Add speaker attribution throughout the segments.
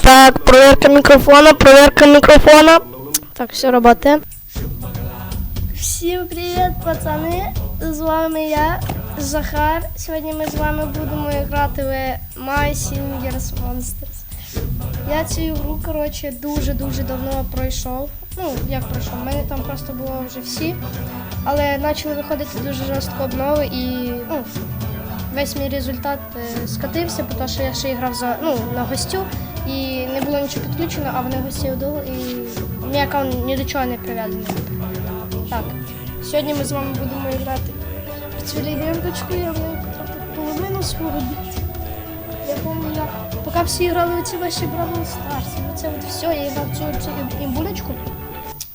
Speaker 1: Так, проверка микрофона, проверка микрофона. Так, все работает. Всім привіт, пацани! З вами я, Захар. Сьогодні ми з вами будемо грати в My Singers Monsters. Я цю гру, коротше, дуже-дуже давно пройшов. Ну, як пройшов? У мене там просто було вже всі. Але почали виходити дуже жорстко обнови і ну, весь мій результат е, скатився, тому що я ще грав за, ну, на гостю і не було нічого підключено, а вони гості удали і аккаунт ні до чого не прив'язаний. Так, сьогодні ми з вами будемо грати в цю легендочку, я в неї потрапив половину свого. Я пам'ятаю, поки всі грали у ці ваші Бравл Старс, це от все, я грав цю, цю імбулечку.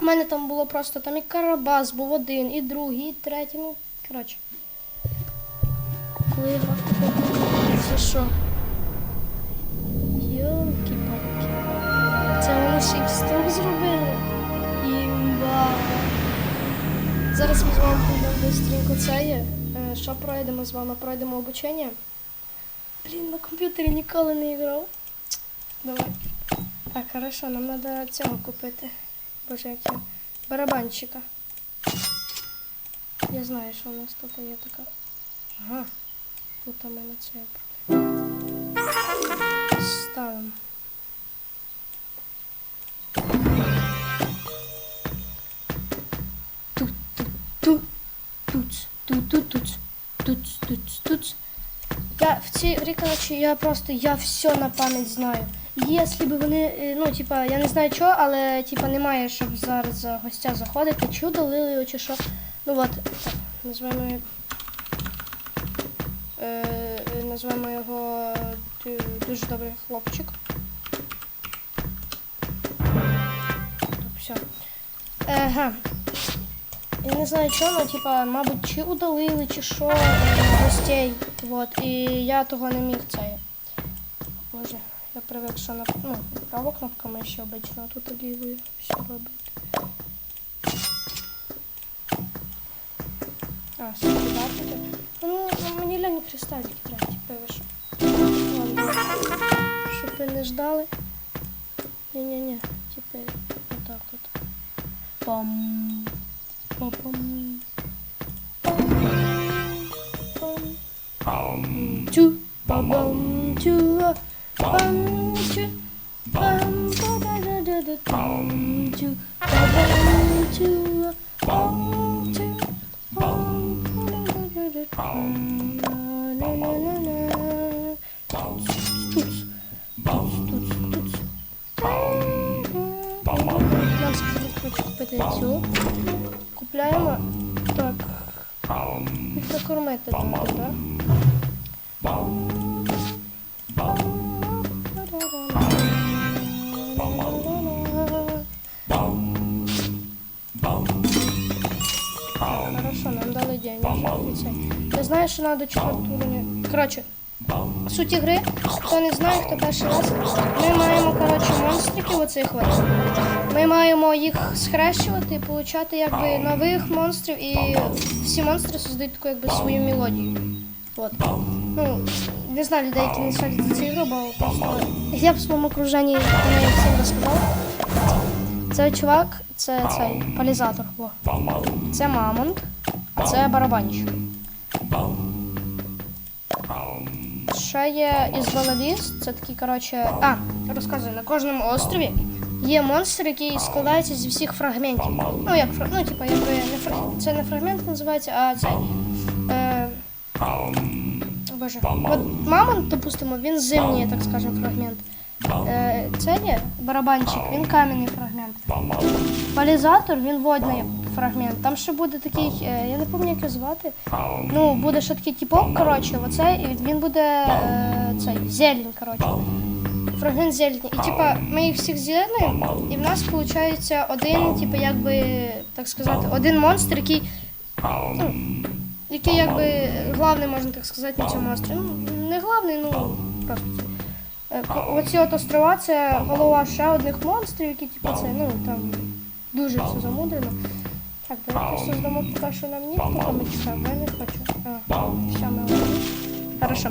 Speaker 1: У мене там було просто там і Карабас був один, і другий, і третій, ну, коротше. Коли я грав це що? Це вони ще й вступ зробили. Зараз ми з вами пройдемо быстренько це є. Е, Що пройдемо з вами? Пройдемо обучення. Блін, на комп'ютері ніколи не грав. Давай. Так, хорошо, нам треба цього купити. Боже, як я. Барабанщика. Я знаю, що у нас тут є така. Ага. Тут у мене це. Ставимо. Тут, тут, тут, тут, тут, тут, тут, тут, тут. Я в цій грі, коротше, я просто я все на пам'ять знаю. Якщо б вони, е, ну, типа, я не знаю чого, але типа немає, щоб зараз за гостя заходити, удалили його, чи що. Ну от, так, його. Е, е, назвемо його е, дуже добрий хлопчик. Все. Ага. Я не знаю чого, але типа, мабуть, чи удалили, чи що е, гостей. Вот. І я того не міг це. Боже, я привик, що на ну, права кнопка миші обично, а тут лівою все робить. А, сюди. Ну, ну, мені лянь кристалики треба, типу, ви що. Щоб ви не ждали. Ні-ні-ні, тепер от. Bum, bum, bum, bum, bom. Two, bum, bum, two. Накормити треба, так? Хорошо, нам дали деньги. Я знаю, що треба уровня. Коротше, суть ігри, хто не знає, хто перший раз. Ми маємо, коротше, монстриків оцих от. Ми маємо їх схрещувати, получати якби нових монстрів, і всі монстри создають таку якби свою мелодію. От. Ну, не знаю людей, які не шарять за цю ігру, бо просто я в своєму окруженні не всім розказав. Цей чувак, це цей полізатор. Во. Це мамонт, а це барабанщик. Ще є із Валаліс, це такі, коротше. А, розказую, на кожному острові є монстр, який складається зі всіх фрагментів. Ну, як фра- ну, типа, якби не фра... це не фрагмент називається, а цей. Е... Боже. От мамонт, допустимо, він зимній, так скажемо, фрагмент. Е, це є барабанчик, він кам'яний фрагмент. Палізатор, він водний фрагмент. Там ще буде такий, е, я не пам'ятаю, як його звати. Ну, буде ще такий типок, коротше, оце, і він буде е, цей зелень, коротше. Фрагмент зелені. І типа ми їх всіх з'єднуємо, і в нас виходить один, типу, якби, так сказати, один монстр, який. Ну, який якби главний, можна так сказати, на цьому острові. Ну, не главний, ну просто. Е, Оці от острова це голова ще одних монстрів, які типу це, ну там дуже все замудрено. Так, давайте создамо поки що нам ні, поки ми чекаємо, я не хочу. А, все, ми. Хорошо.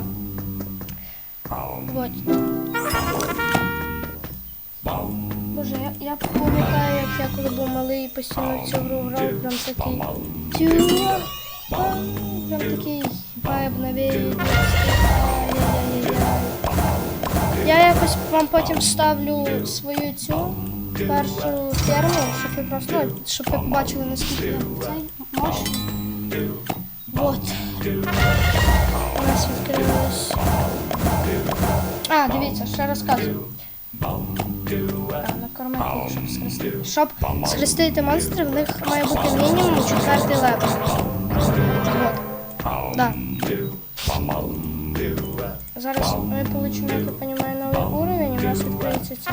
Speaker 1: Вот. Боже, я, я пам'ятаю, як я коли був малий постійно в цю гру грав, прям такий. тюня, Прям такий вайб навіяний. Я якось вам потім ставлю свою цю першу ферму, щоб ви просто, ну, щоб ви побачили, наскільки цей мощний. Вот. Нас відкрилось. А, дивіться, ще розказую. Накормити щоб схрестити. Щоб схрестити монстрів, в них має бути мінімум четвертий левел. Вот. Зараз ми получимо, як я розумію, новий уровень, і у нас відкриється ця.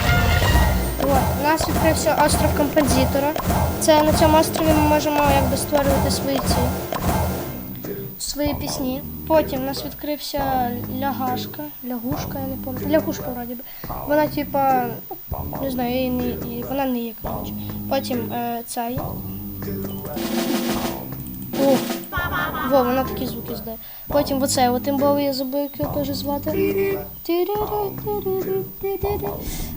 Speaker 1: Вот. У нас відкрився остров композитора. Це на цьому острові ми можемо якби створювати свої ці свої пісні. Потім у нас відкрився лягашка, лягушка, я не пам'ятаю. Лягушка вроді би. Вона типа, ну, не знаю, її не, і вона не є, коротше. Потім е, цей. О, во, вона такі звуки здає. Потім оце, от імбовий, я забув, як його теж звати.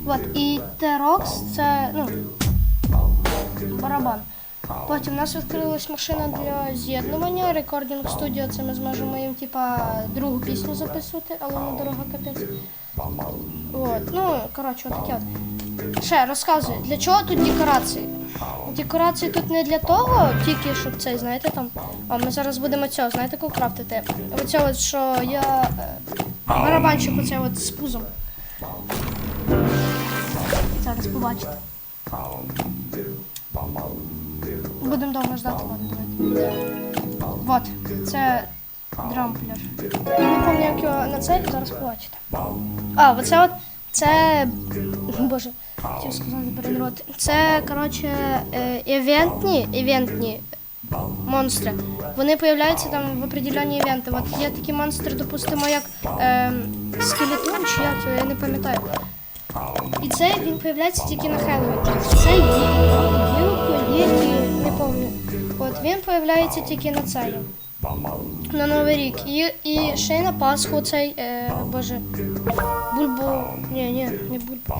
Speaker 1: От, і Терокс це, ну, барабан. Потім у нас відкрилась машина для з'єднування. Рекординг студіо, це ми зможемо їм типа другу пісню записувати, але вона дорога капець. От, ну, коротше, отаке от. Ще розказую, для чого тут декорації? Декорації тут не для того, тільки щоб цей, знаєте, там. А ми зараз будемо цього, знаєте, кого крафтити. Оце от, що я е, барабанчик оце от з пузом. Зараз побачите. Будемо довго ждати, ладно, давайте. Вот, це драмплер. Я не пам'ятаю, як його на це, зараз побачите. А, оце от, це, боже, хотів сказати передрот. Це, коротше, е, івентні, івентні монстри. Вони появляються там в определенні івенти. От є такі монстри, допустимо, як е, скелетон чи як його, я не пам'ятаю. І це він появляється тільки на Хеллоуін. Це є, є, є. От він появляється тільки на цей. На Новий рік. І, і ще й на Пасху цей, е, боже, бульбу. Ні, ні, не бульбу.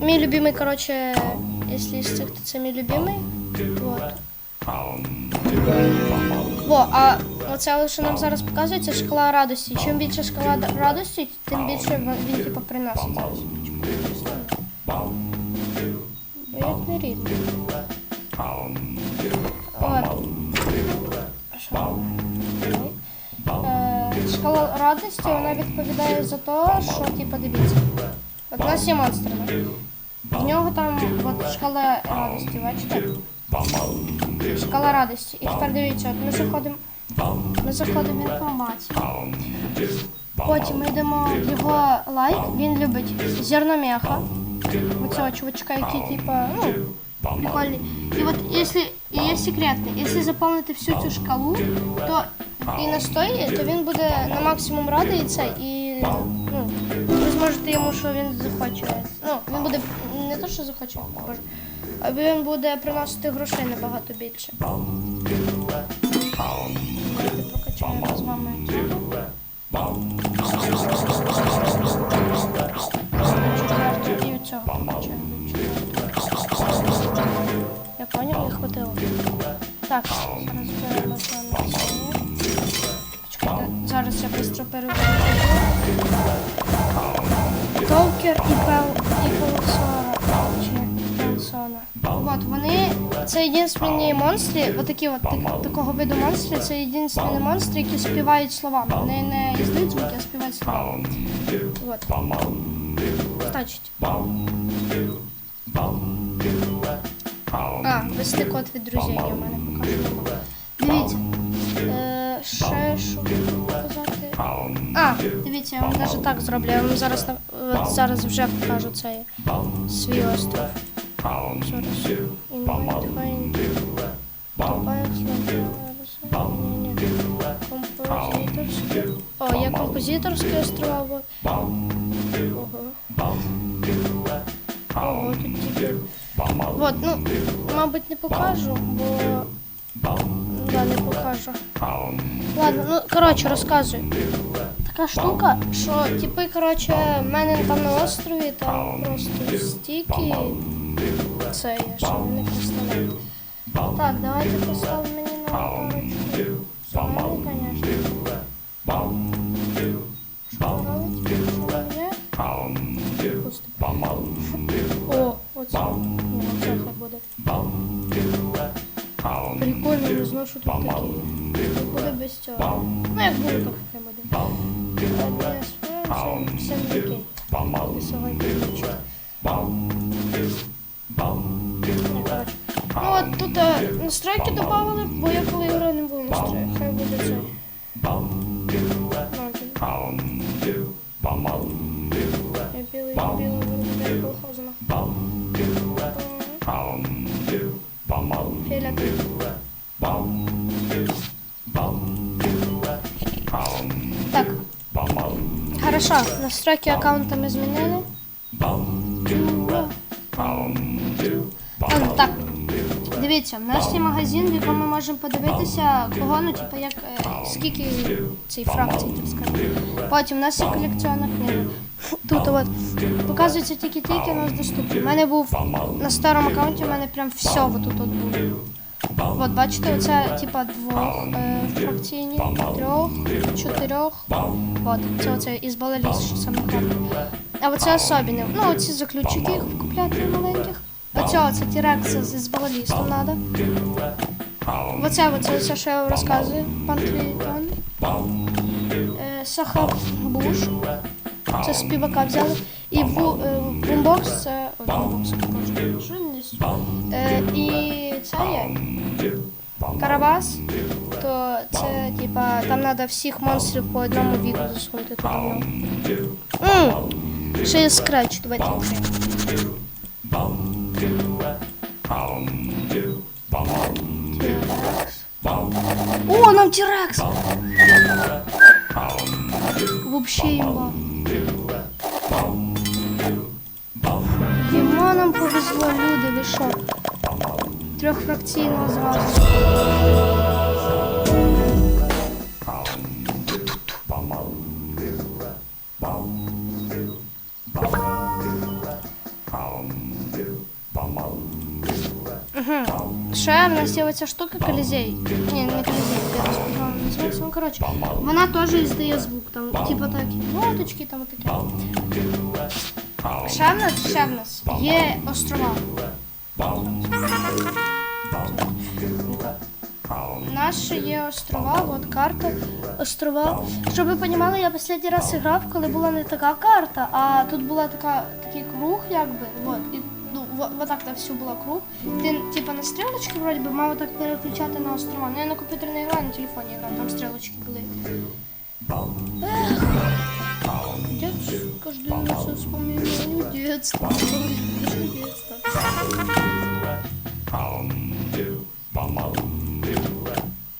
Speaker 1: Мій любимий, коротше, якщо із цих, то це мій любимий. Вот. Во, а оце, що нам зараз показується, шкала радості. Чим більше шкала радості, тим більше він, типу, приносить. Бо як не рідно. Радості вона відповідає за те, що типу, дивіться. От у нас є монстр? В нього там от шкала радості, бачите? Шкала радості. І тепер дивіться, от ми заходимо. Ми заходимо в інформацію. Потім ми йдемо в його лайк. Він любить зерномеха. Оцього чувачка, який типа, ну, прикольний. І от якщо є секретне, якщо заповнити всю цю шкалу, то і настої, то він буде на максимум радий і ну, ви зможете йому, що він захоче. Ну, він буде не то, що захоче, а він буде приносити грошей набагато більше. Єдинственні монстри, отакі от так, такого виду монстри, це єдинственні монстри, які співають словами. Вони не іздають звуки, а співають словами. От. А, вести код від друзей у мене поки що немає. Дивіться. Е, ще що показати. А, дивіться, я вам навіть так зроблю. Я вам зараз от зараз вже покажу цей свій остров. О, є композиторські острова. вот. Ну, мабуть, не покажу, бо Я не покажу. Ладно, ну коротше, розказую. Така штука, що типи, коротше, в мене там на острові там просто стільки. Це я ще не представляю. Так, давайте поставимо мені на парочку. Це мене, звісно. Що робить? Що є? Пусто. О, оце. Ні, оце хай буде. Прикольно, не знаю, що тут таке. Як буде без цього. Ну, як буде, так Хорошо, настройки аккаунта ми змінили. Ну, так. Дивіться, в нас є магазин, в якому ми можемо подивитися, кого, ну, типу, як, е, скільки цій фракцій, так сказати. Потім у нас є колекціонна книга. Тут от показується тільки ті, які у нас доступні. У мене був на старому аккаунті, у мене прям все отут от було. От, бачите, оце типа двох е, фракційні, трьох, чотирьох. От, це оце із балаліс, що саме круто. А оце особені. Ну, оці заключики їх купляти маленьких. Оце оце тірекса з, балалістом треба. Оце, оце, оце, що я вам розказую. Панклітон. Е, Сахабуш. Це співака взяли. І бу, е, бумбокс це. Ой, бумбокс, боже, що він десь? Е, і це є. Карабас, то це типа там треба всіх монстрів по одному віку засунути туди. Мм, ще є скреч, давайте відкриємо. Тірекс. О, нам Тірекс! Вообще імба. Йому нам повезло, люди, ви що? Трьохфракційного зразу. Ще в нас є оця штука колізей. Ні, не колізей, я розповідала, називається. Ну, коротше, вона теж іздає звук, там, типу такі ноточки, там таке. Ще в нас, ще в нас є острова. Ще є острова, от карта острова. Щоб ви розуміли, я останній раз грав, коли була не така карта, а тут була така, такий круг, якби. От, і, ну, во- вот так там всю була круг. Ти, типа, на стрілочки вроді би мав так переключати на острова. Ну я на комп'ютері не граю, на телефоні грав, там стрілочки були. Эх, Дедушка, жду все вспоминаю детство. Детство.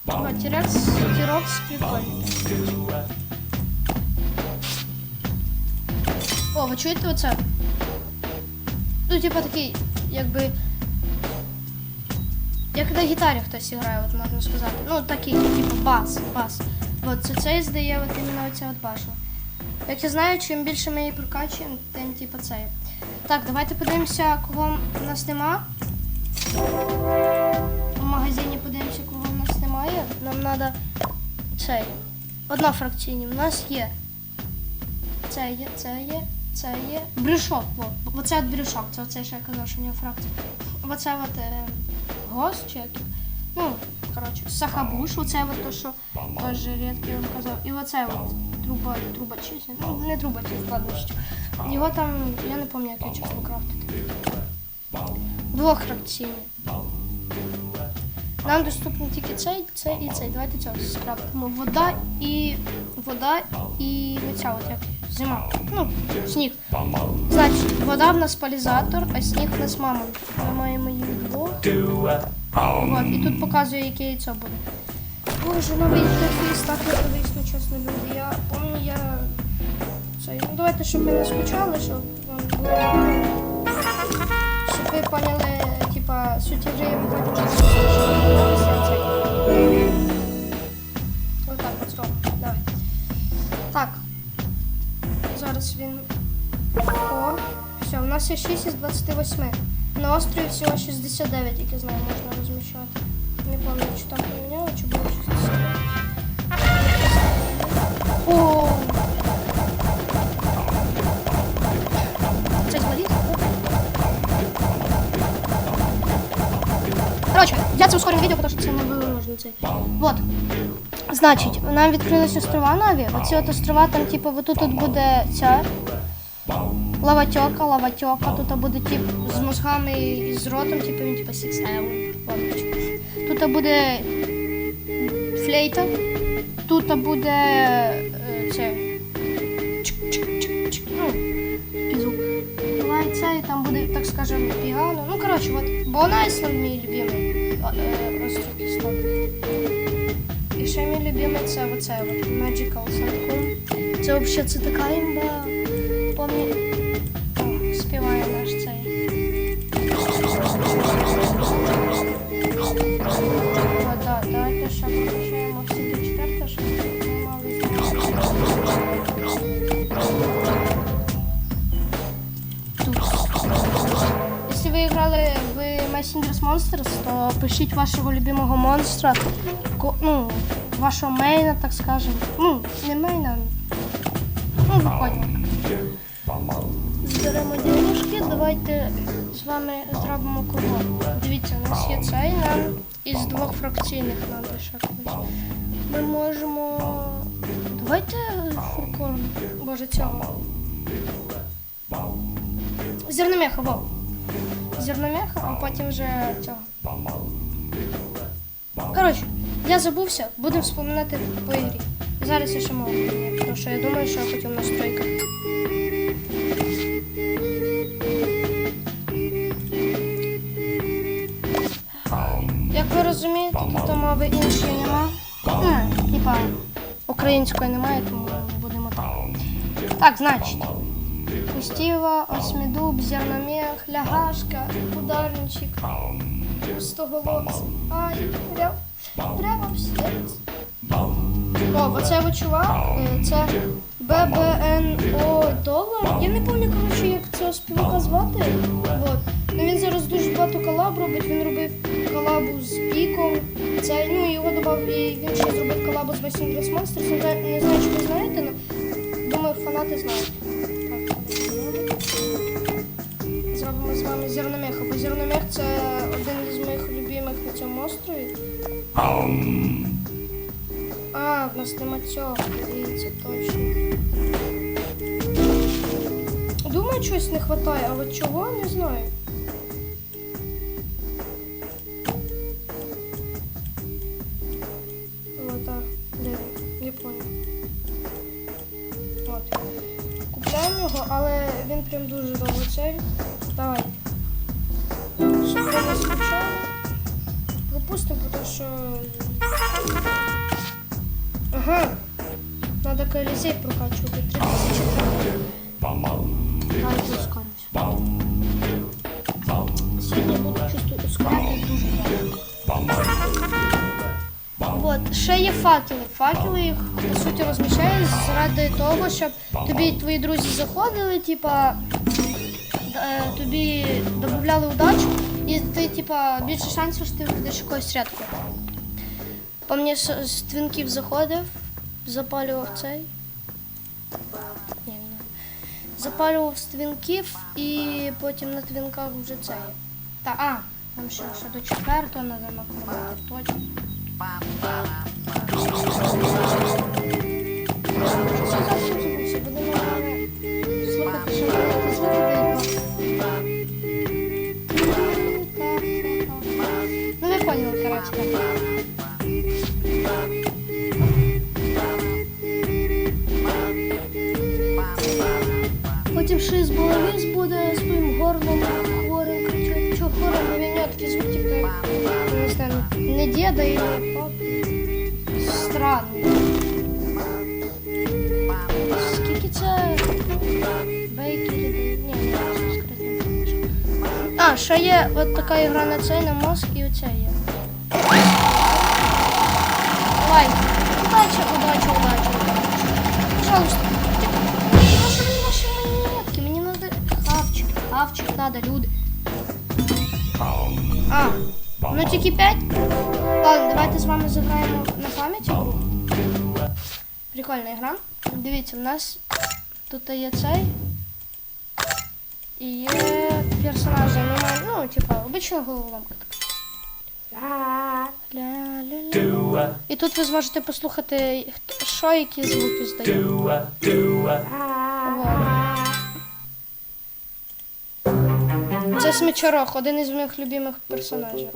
Speaker 1: О, Тирекс, Тирокс прикольний. О, ви чуєте оце? Ну, типа такий, якби. Як на гітарі хтось грає, от можна сказати. Ну, такий, типу бас, бас. От це цей здає от іменно оця от башня. Як я знаю, чим більше ми її прокачуємо, тим типу цей. Так, давайте подивимося, кого в нас нема. В магазині подивимося, кого в нас немає. Нам треба цей. Одна фракційні. У нас є. Це є, це є, це є. Брюшок. Во. Оце от брюшок. Це оце, що я казав, що в нього фракція. Оце от е, гос чи як. Ну, коротше, сахабуш, оце от то, що теж рідко я вам казав. І оце от труба, труба трубачі, ну не трубачі, складнощі. Його там, я не пам'ятаю, як я чесно крафтити. Двох фракційні. Нам доступно тільки цей, цей і цей. Давайте цього скрафтимо. Вода і вода і оця от як зима. Ну, сніг. Значить, вода в нас полізатор, а сніг в нас мамонт. Ми маємо їх двох. От, і тут показує, яке яйцо буде. Боже, новий інтерфейс так не привично, чесно, люди. Я пам'ятаю, я. Це, ну давайте, щоб ми не скучали, щоб вам було. Щоб ви поняли, типа сутяжием Вот так, вот стоп. Давай. Так. Зараз він. О, все, у нас є 6 із 28. На острові всього 69, як я знаю, можна розміщати. Не пам'ятаю, чи там поміняло, чи було 69. О! Коротше, я це ускорю відео, тому що це не виложено цей. Вот. Значить, нам відкрились острова нові. Оці от острова, там, типу, вот тут, тут буде ця лаватьока, лаватьока. Тут буде тип з мозгами і з ротом, типу він типу сіксевий. Тут буде флейта. Тут буде е, це. Це, там буде, так скажем, пігано. Ну, коротше, от Бон Айсленд мій любимий е, остров кісток. І ще мій любимий це оце от Magical Sandcom. Це взагалі це така імба. Помні. Messengers Monsters, то пишіть вашого любимого монстра, ну, вашого мейна, так скажем. Ну, не мейна. Ну, ви. Зберемо ділушки, давайте з вами зробимо кого. Дивіться, у нас є цей нам із двох фракційних надо ще когось. Ми можемо. Давайте фуркорн. Боже, цього. Зерномеха, во. Зерномеха, а потім вже цього. Коротше, я забувся, будемо вспоминати по ігрі. Зараз я ще мову, тому що я думаю, що я хотів настройка. Як ви розумієте, тут мови іншої нема. Типа української немає, тому будемо так. Так, значить. Пустіва, осьмідуб, зерномех, лягашка, ударничик, пустоголовці. Ай, прям, прямо в серце. О, оце от чувак, е, це ББНО долар. Я не пам'ятаю, коротше, як цього співака звати. Вот. Ну він зараз дуже багато колаб робить. Він робив колабу з піком. Це, ну, його додав, і він ще зробив колабу з. Не знаю, не знаю, чи ви знаєте, але думаю, фанати знають. Зробимо з вами зерномеха, бо зерномех це один із моїх любимих на цьому острові. А, в нас нема цього, дивіться, точно. Думаю, чогось не вистачає, а от чого не знаю. Купляємо його, але він прям дуже довго цей. Давай. Щоб я не скучав. Пропустимо, тому що. Ага. Надо колесей прокачивать. 3000 Давайте ускоримся. Сьогодні буду дуже багато. Вот, ще є факели. Факели їх по суті розміщають заради того, щоб тобі твої друзі заходили, типа е, тобі додавали удачу, і ти, типа, більше шансів, що ти вийдеш якоюсь рядку. По мені з, твінків заходив, запалював цей. Ні, ні. Запалював з твінків і потім на твінках вже цей. Та, а, нам ще, ще до четвертого треба накормити, точно. Що Ще з боловіз буде своїм горлом хворим кричать. Чого хворим, бо він нього такий звук, типу, не знаю, не діда і не папи. Странно. Скільки це бейкерів? Ні. А, ще є от така ігра на цей, на мозг і оця є. Давай. Удача, удача, удача. Пожалуйста. Надо хавчик. треба, люди. А, ну тільки 5? Ладно, давайте з вами заграємо на пам'ять гру. Прикольна гра. Дивіться, в нас тут є цей. І є персонажі. Ну, ну типа, обична головоломка така. І тут ви зможете послухати, що які звуки здають. Вот. Це Смічарох, один із моїх любимих персонажів.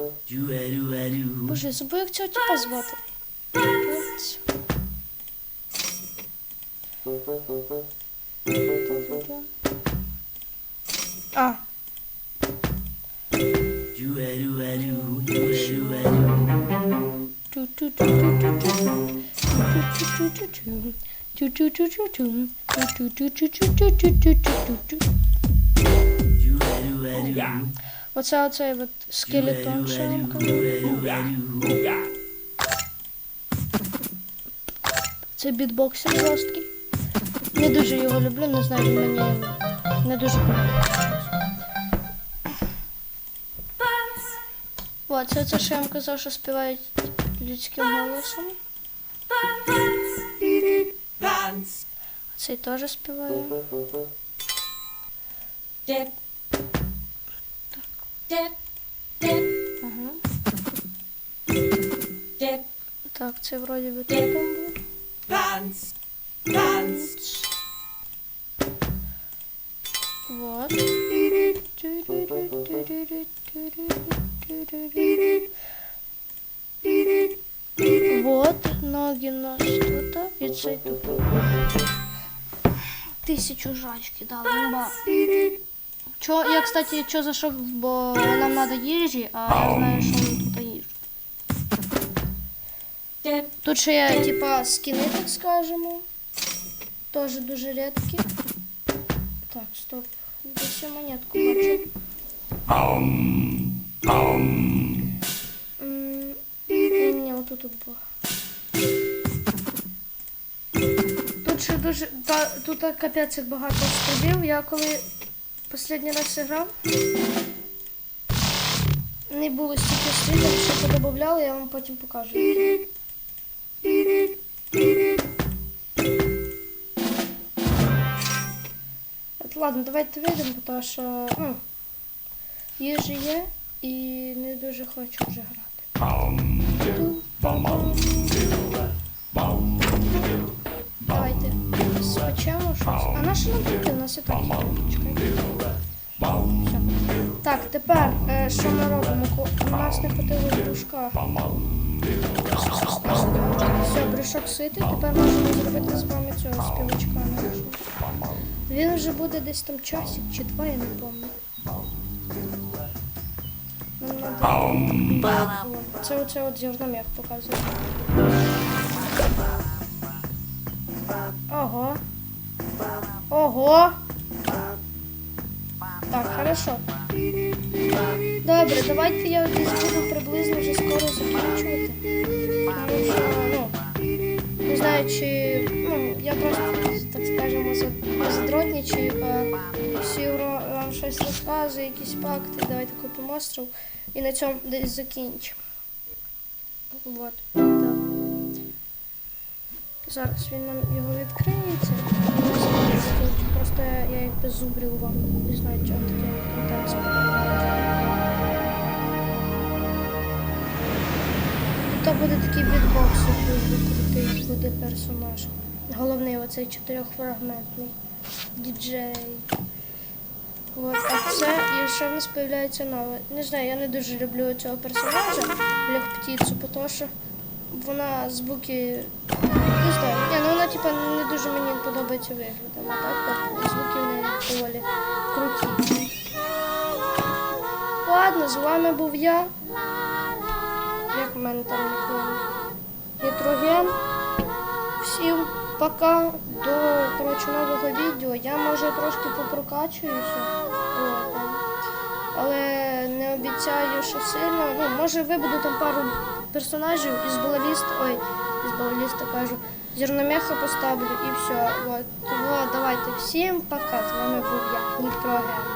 Speaker 1: Боже, я забув, як цього типа звати. А, Оце оцей от скелетон, кажу. Це бітбоксер жорсткий. Не дуже його люблю, не знаю, мені не дуже подобається. О, це це, що я вам казав, що співають людським голосом. Цей теж співає. Ага. Так, це вроді би там був.
Speaker 2: Dance. Dance.
Speaker 1: Вот. Вот, ноги нас тут, і цей тут. Тисячу жачки дали, имба. Чо, я, кстати, чо зайшов, бо нам надо їжі, а я знаю, що він тут їжі. Тут ще є, типа, скини, так скажемо. Тоже дуже рідкі. Так, стоп. Десь я монетку бачу. Ні, отут тут було. Тут ще дуже. Та, тут капець як багато скарбів. Я коли останній раз грав. Не було стільки слідів, що подобавляли, я вам потім покажу. От, ладно, давайте вийдемо, тому що ну, їжі є і не дуже хочу вже грати. Спочемо щось. А наше навпаки, у нас і так є. Чекайте. Все. Так, тепер е, що ми робимо? У нас не хватило брюшка. Все, брюшок ситий, тепер можемо зробити з вами цього співачка нашого. Він вже буде десь там часик чи два, я не пам'ятаю. Це оце от зерном'як показує. Ого. Ого. Так, хорошо. Добре, давайте я десь буду приблизно вже скоро закінчувати. Тому що, ну, не знаю, чи. Ну, я просто, так скажемо, за- задротничаю, всі вам щось розказую, якісь факти, давайте купимо остров і на цьому десь закінчимо. Вот. Зараз він нам його відкриється. Просто я, якби зубрив вам. Не знаю, чого таке контент сподобається. Буде такий бітбокс, дуже крутий буде персонаж. Головний оцей чотирьохфрагментний діджей. От, а це і ще в нас з'являється нове. Не знаю, я не дуже люблю цього персонажа Легптіцу, тому що вона звуки. Не знаю, ні, ну вона типа не дуже мені подобається виглядом, а так звуки в доволі круті. Ладно, з вами був я. Як в мене там Нітроген. Всім пока. До коротше, нового відео. Я може трошки попрокачуюся. Але не обіцяю, що сильно. Ну, може вибуду там пару персонажів із балаліста. Ой, балаліста кажу. Зерномеха поставлю і все. Вот. Вот, давайте всім пока. З вами був я, Нітроген.